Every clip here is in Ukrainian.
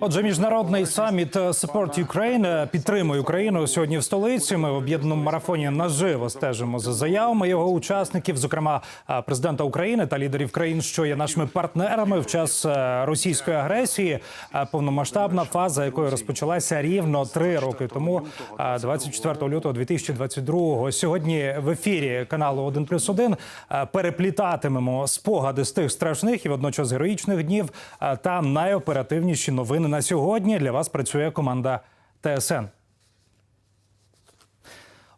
Отже, міжнародний саміт Support Ukraine підтримує Україну сьогодні в столиці. Ми в об'єднаному марафоні наживо стежимо за заявами його учасників, зокрема президента України та лідерів країн, що є нашими партнерами в час російської агресії. Повномасштабна фаза, якої розпочалася рівно три роки тому, а, 24 лютого 2022-го. Сьогодні в ефірі каналу «1 плюс 1» переплітатимемо спогади з тих страшних і водночас героїчних днів та найоперативніші новини на сьогодні. Для вас працює команда ТСН.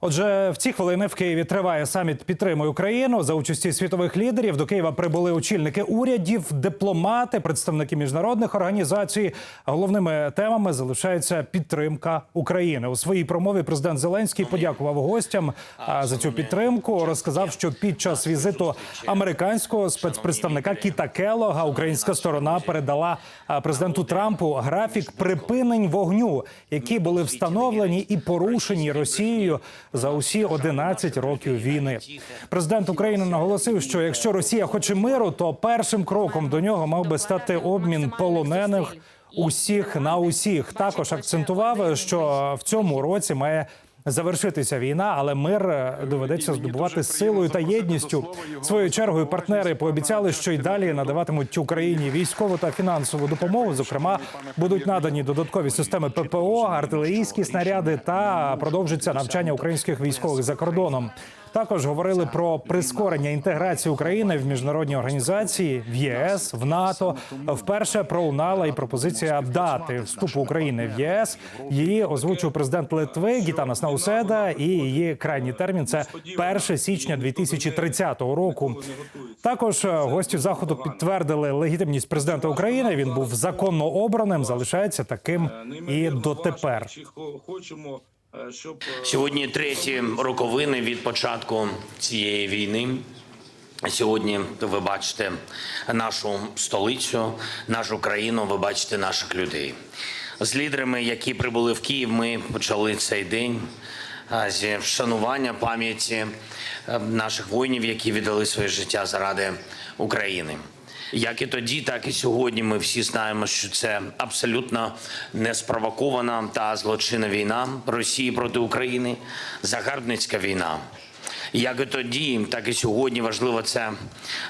Отже, в ці хвилини в Києві триває саміт «Підтримуй Україну за участі світових лідерів. До Києва прибули очільники урядів, дипломати, представники міжнародних організацій. Головними темами залишається підтримка України. У своїй промові президент Зеленський подякував гостям за цю підтримку. Розказав, що під час візиту американського спецпредставника Кіта Келога українська сторона передала президенту Трампу графік припинень вогню, які були встановлені і порушені Росією за усі 11 років війни. Президент України наголосив, що якщо Росія хоче миру, то першим кроком до нього мав би стати обмін полонених усіх на усіх. Також акцентував, що в цьому році має. Завершитися війна, але мир е, доведеться здобувати силою та єдністю. Своєю чергою партнери пообіцяли, що й далі надаватимуть Україні військову та фінансову допомогу. Зокрема, будуть надані додаткові системи ППО, артилерійські снаряди та продовжиться навчання українських військових за кордоном. Також говорили про прискорення інтеграції України в міжнародні організації в ЄС, в НАТО. Вперше пролунала і пропозиція дати вступу України в ЄС. Її озвучив президент Литви Гітанас Науседа, і її крайній термін це 1 січня 2030 року. Також е, гості заходу підтвердили легітимність президента України. Він був законно обраним, залишається таким і дотепер. Е, е, Сьогодні треті роковини від початку цієї війни. Сьогодні ви бачите нашу столицю, нашу країну. Ви бачите наших людей. З лідерами, які прибули в Київ, ми почали цей день а, зі вшанування пам'яті е, наших воїнів, які віддали своє життя заради України. Як і тоді, так і сьогодні. Ми всі знаємо, що це абсолютно неспровокована та злочинна війна Росії проти України, загарбницька війна. Як і тоді, так і сьогодні важливо це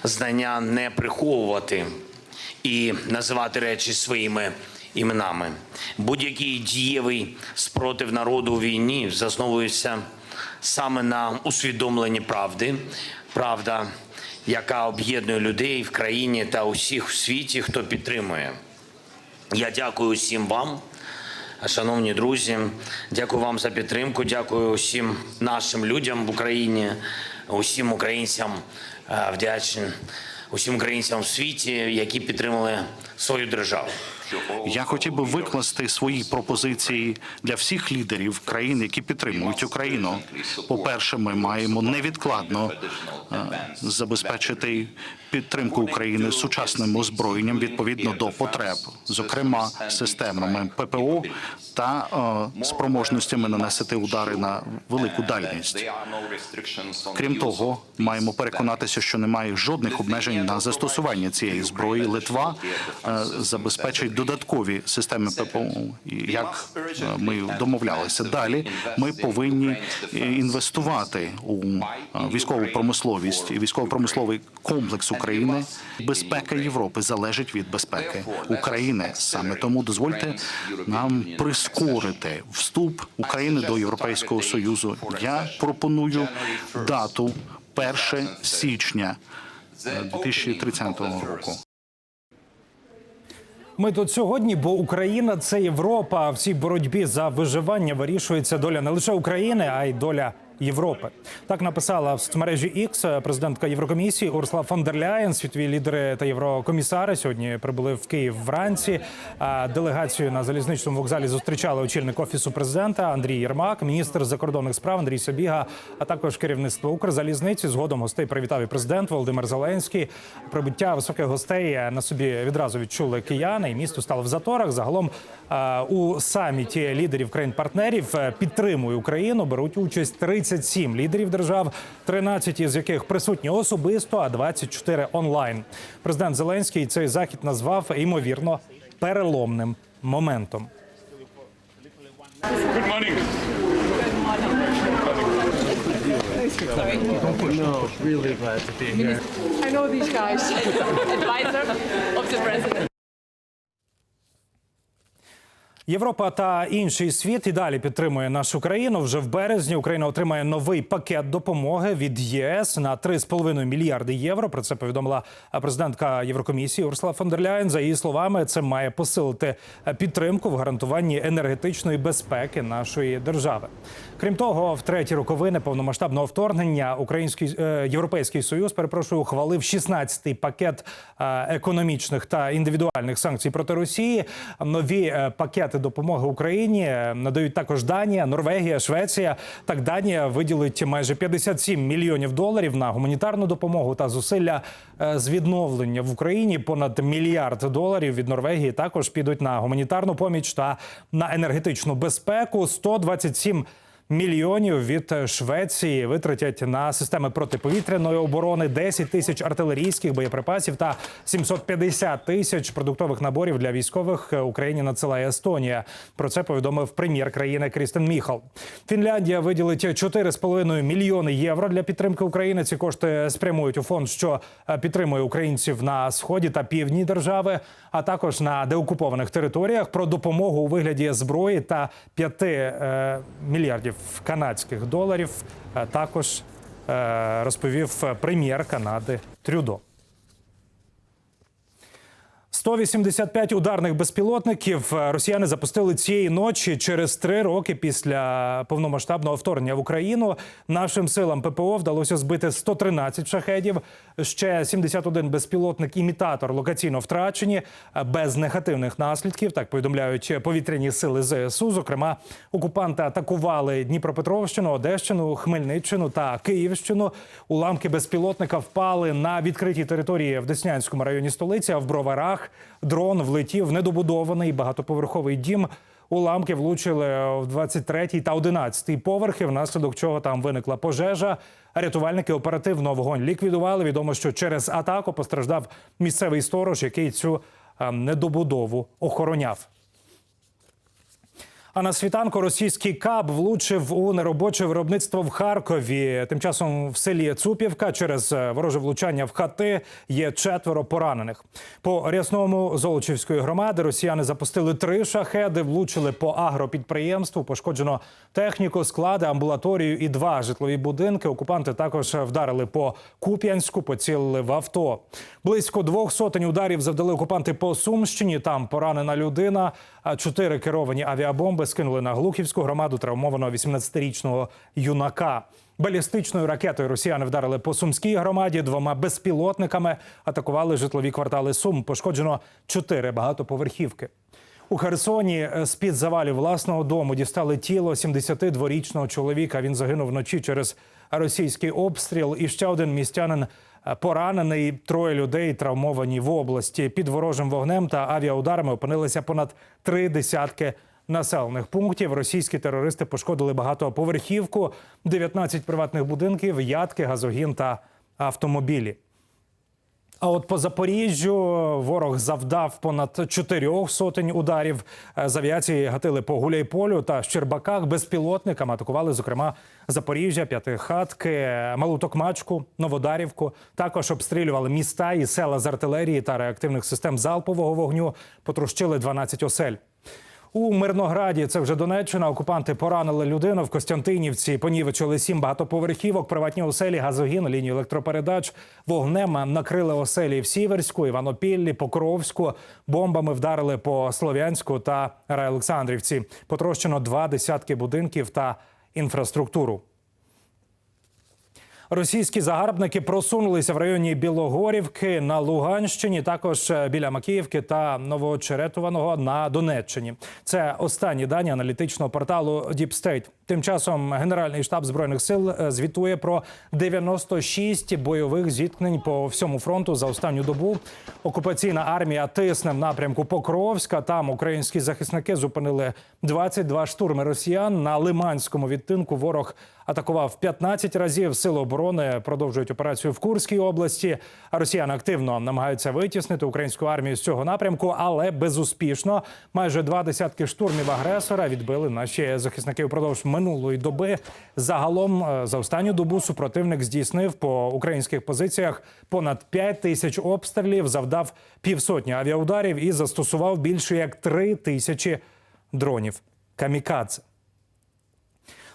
знання не приховувати і називати речі своїми іменами. Будь-який дієвий спротив народу у війні засновується саме на усвідомленні правди. Правда, яка об'єднує людей в країні та усіх в світі, хто підтримує. Я дякую усім вам, шановні друзі. Дякую вам за підтримку. Дякую усім нашим людям в Україні, усім українцям е, вдячний, усім українцям в світі, які підтримали свою державу. Я хотів би викласти свої пропозиції для всіх лідерів країн, які підтримують Україну. По-перше, ми маємо невідкладно е, забезпечити підтримку України сучасним озброєнням відповідно до потреб, зокрема системами ППО та е, спроможностями нанести удари на велику дальність. Крім того, маємо переконатися, що немає жодних обмежень на застосування цієї зброї. Литва е, забезпечить додаткові системи ППО, як е, ми домовлялися. Далі ми повинні інвестувати у військову промисловість і військово-промисловий комплекс України. Безпека Європи залежить від безпеки України. Саме тому дозвольте нам прискорити вступ України до Європейського союзу. Я пропоную дату 1 січня е, 2030 року. Ми тут сьогодні, бо Україна це Європа. В цій боротьбі за виживання вирішується доля не лише України, а й доля Європи. Так написала в соцмережі X президентка Єврокомісії Урсула фон дер Ляєн. Світові лідери та єврокомісари сьогодні прибули в Київ вранці. Делегацію на залізничному вокзалі зустрічали очільник офісу президента Андрій Єрмак, міністр закордонних справ Андрій Собіга, а також керівництво Укрзалізниці. Згодом гостей привітав і президент Володимир Зеленський. Прибуття високих гостей на собі відразу відчули кияни. І місто стало в заторах. Загалом у саміті лідерів країн-партнерів е, підтримує Україну. Беруть участь 37 лідерів держав, 13 із яких присутні особисто, а 24 онлайн. Президент Зеленський цей захід назвав ймовірно переломним моментом. Good morning. No, really glad to be here. I know these guys. Advisor of the president. Європа та інший світ і далі підтримує нашу країну. Вже в березні Україна отримає новий пакет допомоги від ЄС на 3,5 мільярди євро. Про це повідомила президентка Єврокомісії Урсула фон дер Ляєн. За її словами, це має посилити підтримку в гарантуванні енергетичної безпеки нашої держави. Крім того, в треті роковини повномасштабного вторгнення Український е, європейський союз перепрошую ухвалив 16-й пакет е, економічних та індивідуальних санкцій проти Росії. Нові е, пакети допомоги Україні надають також Данія, Норвегія, Швеція. Так, Данія виділить майже 57 мільйонів доларів на гуманітарну допомогу та зусилля е, з відновлення в Україні. Понад мільярд доларів від Норвегії також підуть на гуманітарну поміч та на енергетичну безпеку. 127 Мільйонів від Швеції витратять на системи протиповітряної оборони 10 тисяч артилерійських боєприпасів та 750 тисяч продуктових наборів для військових Україні надсилає Естонія. Про це повідомив прем'єр країни Крістен Міхал. Фінляндія виділить 4,5 мільйони євро для підтримки України. Ці кошти спрямують у фонд, що е, підтримує українців на сході та півдні держави, а також на деокупованих територіях. Про допомогу у вигляді зброї та 5 е, мільярдів канадських доларів е, також е, розповів прем'єр Канади Трюдо. 185 ударних безпілотників е, росіяни запустили цієї ночі через три роки після повномасштабного вторгнення в Україну. Нашим силам ППО вдалося збити 113 шахедів. Ще 71 безпілотник імітатор локаційно втрачені е, без негативних наслідків. Так повідомляють повітряні сили ЗСУ. Зокрема, окупанти атакували Дніпропетровщину, Одещину, Хмельниччину та Київщину. Уламки безпілотника впали на відкритій території в Деснянському районі столиці. А в Броварах дрон влетів в недобудований багатоповерховий дім. Уламки влучили в 23-й та 11-й поверхи, внаслідок чого там виникла пожежа. Рятувальники оперативно вогонь ліквідували. Відомо, що через атаку постраждав місцевий сторож, який цю е, недобудову охороняв. А на світанку російський каб влучив у неробоче виробництво в Харкові. Тим часом в селі Цупівка через е, вороже влучання в хати є четверо поранених. По рясному Золочівської громади росіяни запустили три шахеди, влучили по агропідприємству. Пошкоджено техніку, склади, амбулаторію і два житлові будинки. Окупанти також вдарили по Куп'янську, поцілили в авто. Близько двох сотень ударів завдали окупанти по Сумщині. Там поранена людина. Чотири керовані авіабомби скинули на Глухівську громаду травмованого 18-річного юнака. Балістичною ракетою росіяни вдарили по сумській громаді. Двома безпілотниками атакували житлові квартали Сум. Пошкоджено чотири багатоповерхівки. У Херсоні е, з-під завалів власного дому дістали тіло 72-річного чоловіка. Він загинув вночі через російський обстріл. І ще один містянин е, поранений. Троє людей травмовані в області. Під ворожим вогнем та авіаударами опинилися понад три десятки населених пунктів. Російські терористи пошкодили багатоповерхівку, 19 приватних будинків, ядки, газогін та автомобілі. А от по Запоріжжю ворог завдав понад чотирьох сотень ударів. Е, З авіації гатили по Гуляйполю та Щербаках. Безпілотниками атакували, зокрема, Запоріжжя, П'ятихатки, Малу Токмачку, Новодарівку. Також обстрілювали міста і села з артилерії та реактивних систем залпового вогню. Потрощили 12 осель. У Мирнограді, це вже Донеччина. Окупанти поранили людину в Костянтинівці. Понівечили сім багатоповерхівок, приватні оселі, газогін, лінію електропередач. Вогнем накрили оселі в Сіверську, Іванопіллі, Покровську. Бомбами вдарили по Слов'янську та Райолександрівці. Потрощено два десятки будинків та інфраструктуру. Російські загарбники просунулися в районі Білогорівки на Луганщині, також е, біля Макіївки та Новоочеретуваного на Донеччині. Це останні дані аналітичного порталу State. Тим часом Генеральний штаб збройних сил е, звітує про 96 бойових зіткнень по всьому фронту за останню добу. Окупаційна армія тисне в напрямку Покровська. Там українські захисники зупинили 22 штурми росіян на Лиманському відтинку. Ворог атакував 15 разів. Сили оборони продовжують операцію в Курській області. Росіяни активно намагаються витіснити українську армію з цього напрямку, але безуспішно. Майже два десятки штурмів агресора відбили наші захисники впродовж минулої доби. Загалом е, за останню добу супротивник здійснив по українських позиціях понад 5 тисяч обстрілів, завдав півсотні авіаударів і застосував більше як 3 тисячі дронів камікадзе.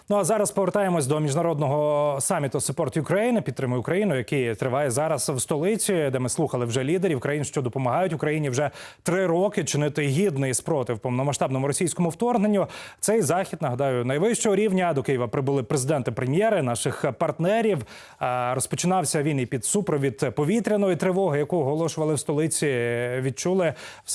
Ну а зараз повертаємось до міжнародного саміту Support Ukraine, підтримує Україну, який триває зараз в столиці, де ми слухали вже лідерів країн, що допомагають Україні вже три роки чинити гідний спротив повномасштабному російському вторгненню. Цей захід нагадаю найвищого рівня. До Києва прибули президенти прем'єри наших партнерів. Розпочинався він і під супровід повітряної тривоги, яку оголошували в столиці. Відчули все